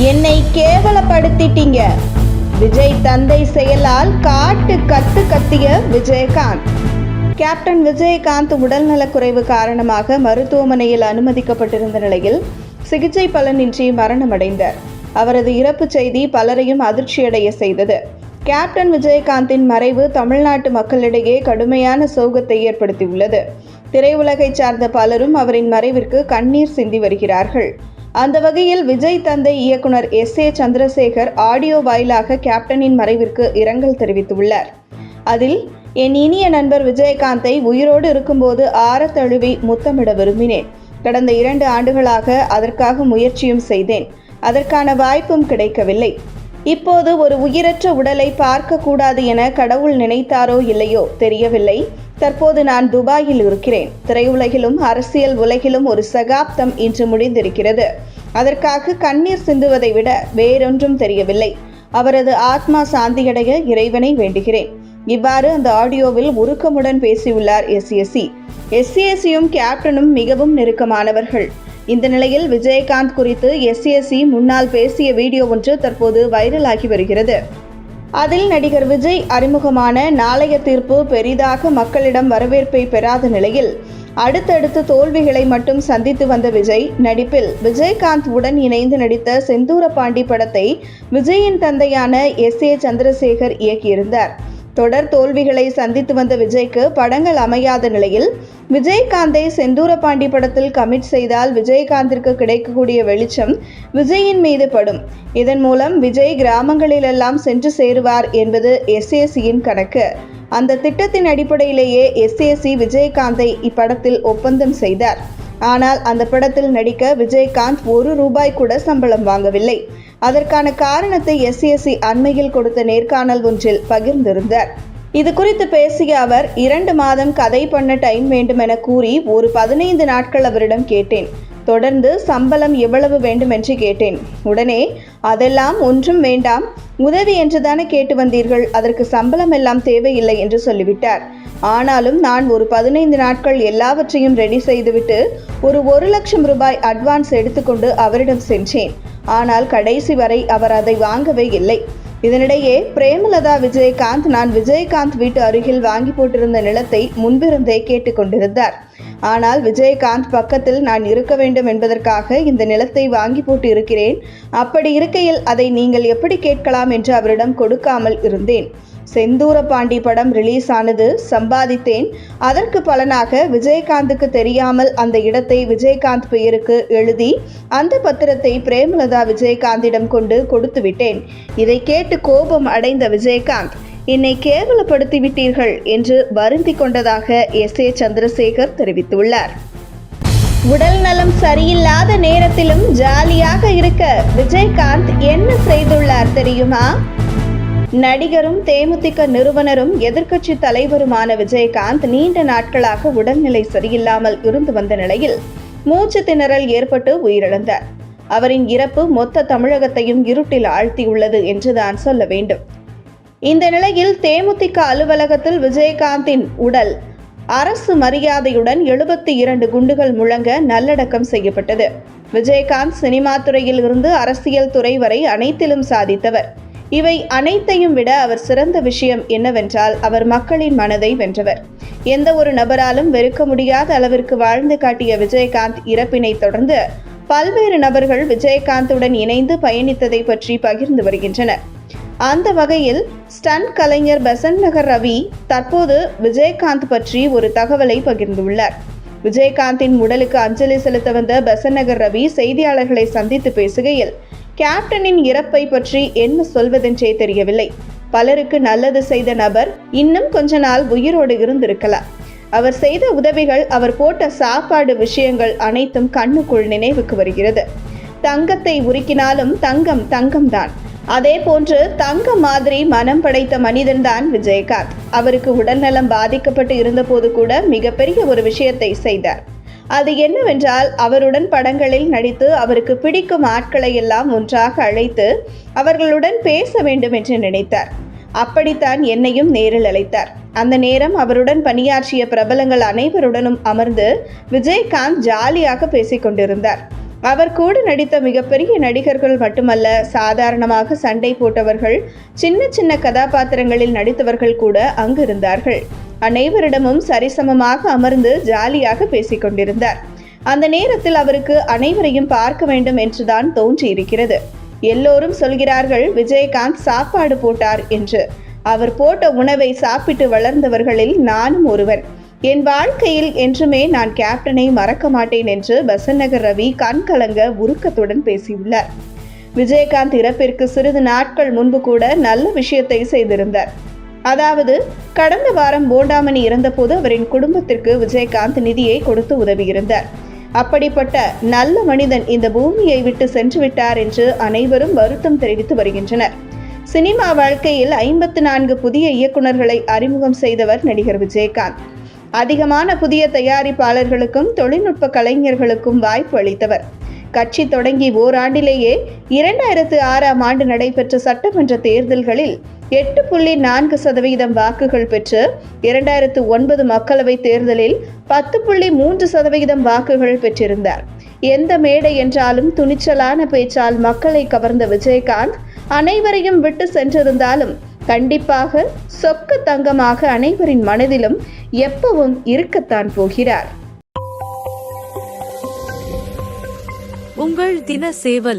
என்னை கேவலப்படுத்திட்டீங்க. விஜய் தந்தை செயலால் காட்டு கத்து கத்திய விஜயகாந்த். கேப்டன் விஜயகாந்த் உடல்நலக்குறைவு காரணமாக மருத்துவமனையில் அனுமதிக்கப்பட்டிருந்த நிலையில் சிகிச்சை பலனின்றி மரணமடைந்தார். அவரது இறப்பு செய்தி பலரையும் அதிர்ச்சியடைய செய்தது. கேப்டன் விஜயகாந்தின் மறைவு தமிழ்நாட்டு மக்களிடையே கடுமையான சோகத்தை ஏற்படுத்தியுள்ளது. திரையுலகை சார்ந்த பலரும் அவரின் மறைவிற்கு கண்ணீர் சிந்தி வருகிறார்கள். அந்த வகையில் விஜய் தந்தை இயக்குனர் எஸ் ஏ சந்திரசேகர் ஆடியோ வாயிலாக கேப்டனின் மறைவிற்கு இரங்கல் தெரிவித்துள்ளார். அதில் என் இனிய நண்பர் விஜயகாந்தை உயிரோடு இருக்கும்போது ஆரத்தழுவி முத்தமிட விரும்பினேன். கடந்த இரண்டு ஆண்டுகளாக அதற்காக முயற்சியும் செய்தேன். அதற்கான வாய்ப்பும் கிடைக்கவில்லை. இப்போது ஒரு உயிரற்ற உடலை பார்க்கக்கூடாது என கடவுள் நினைத்தாரோ இல்லையோ தெரியவில்லை. தற்போது நான் துபாயில் இருக்கிறேன். திரையுலகிலும் அரசியல் உலகிலும் ஒரு சகாப்தம் இன்று முடிந்திருக்கிறது. அதற்காக கண்ணீர் சிந்துவதை விட வேறொன்றும் தெரியவில்லை. அவரது ஆத்மா சாந்தியடைய இறைவனை வேண்டுகிறேன். இவ்வாறு அந்த ஆடியோவில் உருக்கமுடன் பேசியுள்ளார் எஸ்சிஎஸ்சி எஸ்சிஎஸ்சியும் கேப்டனும் மிகவும் நெருக்கமானவர்கள். இந்த நிலையில் விஜயகாந்த் குறித்து எஸ்சிஎஸ்சி முன்னால் பேசிய வீடியோ ஒன்று தற்போது வைரலாகி வருகிறது. அதில் நடிகர் விஜய் அறிமுகமான நாளைய தீர்ப்பு பெரிதாக மக்களிடம் வரவேற்பை பெறாத நிலையில் அடுத்தடுத்து தோல்விகளை மட்டும் சந்தித்து வந்த விஜய் நடிப்பில் விஜயகாந்த் உடன் இணைந்து நடித்த செந்தூர பாண்டி படத்தை விஜயின் தந்தையான எஸ் ஏ சந்திரசேகர் இயக்கியிருந்தார். தொடர் தோல்விகளை சந்தித்து வந்த விஜய்க்கு படங்கள் அமையாத நிலையில் விஜயகாந்தை செந்தூரபாண்டி படத்தில் கமிட் செய்தால் விஜயகாந்திற்கு கிடைக்கக்கூடிய வெளிச்சம் விஜயின் மீது படும். இதன் மூலம் விஜய் கிராமங்களிலெல்லாம் சென்று சேருவார் என்பது எஸ்ஏசியின் கணக்கு. அந்த திட்டத்தின் அடிப்படையிலேயே எஸ்ஏசி விஜயகாந்தை இப்படத்தில் ஒப்பந்தம் செய்தார். ஆனால் அந்த படத்தில் நடிக்க விஜயகாந்த் ஒரு ரூபாய் கூட சம்பளம் வாங்கவில்லை. அதற்கான காரணத்தை எஸ்சிஎஸ்சி அண்மையில் கொடுத்த நேர்காணல் ஒன்றில் பகிர்ந்திருந்தார். இது குறித்து பேசிய அவர் இரண்டு மாதம் கதை பண்ண டைம் வேண்டும் என கூறி ஒரு பதினைந்து நாட்கள் அவரிடம் கேட்டேன். தொடர்ந்து சம்பளம் எவ்வளவு வேண்டும் என்று கேட்டேன். உடனே அதெல்லாம் ஒன்றும் வேண்டாம். உதவி என்றுதானே கேட்டு வந்தீர்கள். அதற்கு சம்பளம் எல்லாம் தேவையில்லை என்று சொல்லிவிட்டார். ஆனாலும் நான் ஒரு பதினைந்து நாட்கள் எல்லாவற்றையும் ரெடி செய்துவிட்டு ஒரு ஒரு லட்சம் ரூபாய் அட்வான்ஸ் எடுத்துக்கொண்டு அவரிடம் சென்றேன். ஆனால் கடைசி வரை அவர் அதை வாங்கவே இல்லை. இதனிடையே பிரேமலதா விஜயகாந்த் நான் விஜயகாந்த் வீட்டு அருகில் வாங்கி போட்டிருந்த நிலத்தை முன்பிருந்தே கேட்டுக்கொண்டிருந்தார் ஆனால் விஜயகாந்த் பக்கத்தில் நான் இருக்க வேண்டும் என்பதற்காக இந்த நிலத்தை வாங்கி போட்டு இருக்கிறேன் அப்படி இருக்கையில் அதை நீங்கள் எப்படி கேட்கலாம் என்று அவரிடம் கொடுக்காமல் இருந்தேன். செந்தூர பாண்டி படம் ரிலீஸ் ஆனது சம்பாதித்தேன். அதற்கு பலனாக விஜயகாந்துக்கு தெரியாமல் அந்த இடத்தை விஜயகாந்த் பெயருக்கு எழுதி அந்த பத்திரத்தை பிரேமலதா விஜயகாந்திடம் கொண்டு கொடுத்து விட்டேன். இதை கேட்டு கோபம் அடைந்த விஜயகாந்த் என்னை கேவலப்படுத்தி விட்டீர்கள் என்று வருந்தி கொண்டதாக எஸ். ஏ. சந்திரசேகர் தெரிவித்துள்ளார். உடல் நலம் சரியில்லாத நேரத்திலும் ஜாலியாக இருக்க விஜயகாந்த் என்ன செய்துள்ளார் தெரியுமா? நடிகரும் தேமுதிக நிறுவனரும் எதிர்க்கட்சி தலைவருமான விஜயகாந்த் நீண்ட நாட்களாக உடல்நிலை சரியில்லாமல் இருந்து வந்த நிலையில் மூச்சு திணறல் ஏற்பட்டு உயிரிழந்தார். அவரின் இறப்பு மொத்த தமிழகத்தையும் இருட்டில் ஆழ்த்தியுள்ளது என்றுதான் சொல்ல வேண்டும். இந்த நிலையில் தேமுதிக அலுவலகத்தில் விஜயகாந்தின் உடல் அரசு மரியாதையுடன் எழுபத்தி இரண்டு குண்டுகள் முழங்க நல்லடக்கம் செய்யப்பட்டது. விஜயகாந்த் சினிமா துறையில் இருந்து அரசியல் துறை வரை அனைத்திலும் சாதித்தவர். இவை அனைத்தையும் விட அவர் சிறந்த விஷயம் என்னவென்றால் அவர் மக்களின் மனதை வென்றவர். எந்த ஒரு நபராலும் வெறுக்க முடியாத அளவிற்கு வாழ்ந்து காட்டிய விஜயகாந்த் இறப்பினை தொடர்ந்து பல்வேறு நபர்கள் விஜயகாந்துடன் இணைந்து பயணித்ததை பற்றி பகிர்ந்து வருகின்றனர். அந்த வகையில் ஸ்டன் கலைஞர் பெசன் நகர் ரவி தற்போது விஜயகாந்த் பற்றி ஒரு தகவலை பகிர்ந்துள்ளார். விஜயகாந்தின் உடலுக்கு அஞ்சலி செலுத்த வந்த பெசன்ட் நகர் ரவி செய்தியாளர்களை சந்தித்து பேசுகையில் கேப்டனின் இறப்பை பற்றி என்ன சொல்வதென்றே தெரியவில்லை. பலருக்கு நல்லது செய்த நபர் இன்னும் கொஞ்ச நாள் உயிரோடு இருந்திருக்கலாம். அவர் செய்த உதவிகள் அவர் போட்ட சாப்பாடு விஷயங்கள் அனைத்தும் கண்ணுக்குள் நினைவுக்கு வருகிறது. தங்கத்தை உருக்கினாலும் தங்கம் தங்கம்தான். அதே போன்று தங்கம் மாதிரி மனம் படைத்த மனிதன்தான் விஜயகாந்த். அவருக்கு உடல்நலம் பாதிக்கப்பட்டு இருந்தபோது கூட மிகப்பெரிய ஒரு விஷயத்தை செய்தார். அது என்னவென்றால் அவருடன் படங்களில் நடித்து அவருக்கு பிடிக்கும் ஆட்களை எல்லாம் ஒன்றாக அழைத்து அவர்களுடன் பேச வேண்டும் என்று நினைத்தார். அப்படித்தான் என்னையும் நேரில் அழைத்தார். அந்த நேரம் அவருடன் பணியாற்றிய பிரபலங்கள் அனைவருடனும் அமர்ந்து விஜயகாந்த் ஜாலியாக பேசிக்கொண்டிருந்தார் அவர் கூட நடித்த மிகப்பெரிய நடிகர்கள் மட்டுமல்ல சாதாரணமாக சண்டை போட்டவர்கள் சின்ன சின்ன கதாபாத்திரங்களில் நடித்தவர்கள் கூட அங்கு இருந்தார்கள் அனைவரிடமும் சரிசமமாக அமர்ந்து ஜாலியாக பேசிக் கொண்டிருந்தார் அந்த நேரத்தில் அவருக்கு அனைவரையும் பார்க்க வேண்டும் என்றுதான் தோன்றியிருக்கிறது. எல்லோரும் சொல்கிறார்கள் விஜயகாந்த் சாப்பாடு போட்டார் என்று. அவர் போட்ட உணவை சாப்பிட்டு வளர்ந்தவர்களில் நானும் ஒருவன். என் வாழ்க்கையில் என்றுமே நான் கேப்டனை மறக்க மாட்டேன் என்று பசநகர் ரவி கண்கலங்க உருக்கத்துடன் பேசியுள்ளார். விஜயகாந்த் இறப்பிற்கு சிறிது நாட்கள் முன்பு கூட நல்ல விஷயத்தை செய்திருந்தார். அதாவது கடந்த வாரம் போண்டாமணி இறந்தபோது அவரின் குடும்பத்திற்கு விஜயகாந்த் நிதியை கொடுத்து உதவியிருந்தார். அப்படிப்பட்ட நல்ல மனிதன் இந்த பூமியை விட்டு சென்று விட்டார் என்று அனைவரும் வருத்தம் தெரிவித்து வருகின்றனர். சினிமா வாழ்க்கையில் ஐம்பத்து நான்கு புதிய இயக்குனர்களை அறிமுகம் செய்தவர் நடிகர் விஜயகாந்த். அதிகமான புதிய தயாரிப்பாளர்களுக்கும் தொழில்நுட்ப கலைஞர்களுக்கும் வாய்ப்பு அளித்தவர். கட்சி தொடங்கி ஓராண்டிலேயே இரண்டாயிரத்து ஆறாம் ஆண்டு நடைபெற்ற சட்டமன்ற தேர்தல்களில் எட்டு புள்ளி நான்கு சதவிகிதம் வாக்குகள் பெற்று இரண்டாயிரத்து ஒன்பது மக்களவைத் தேர்தலில் பத்து புள்ளி மூன்று சதவிகிதம் வாக்குகள் பெற்றிருந்தார். எந்த மேடை என்றாலும் துணிச்சலான பேச்சால் மக்களை கவர்ந்த விஜயகாந்த் அனைவரையும் விட்டு சென்றிருந்தாலும் கண்டிப்பாக சொக்க தங்கமாக அனைவரின் மனதிலும் எப்பவும் இருக்கத்தான் போகிறார். உங்கள் தின சேவல்.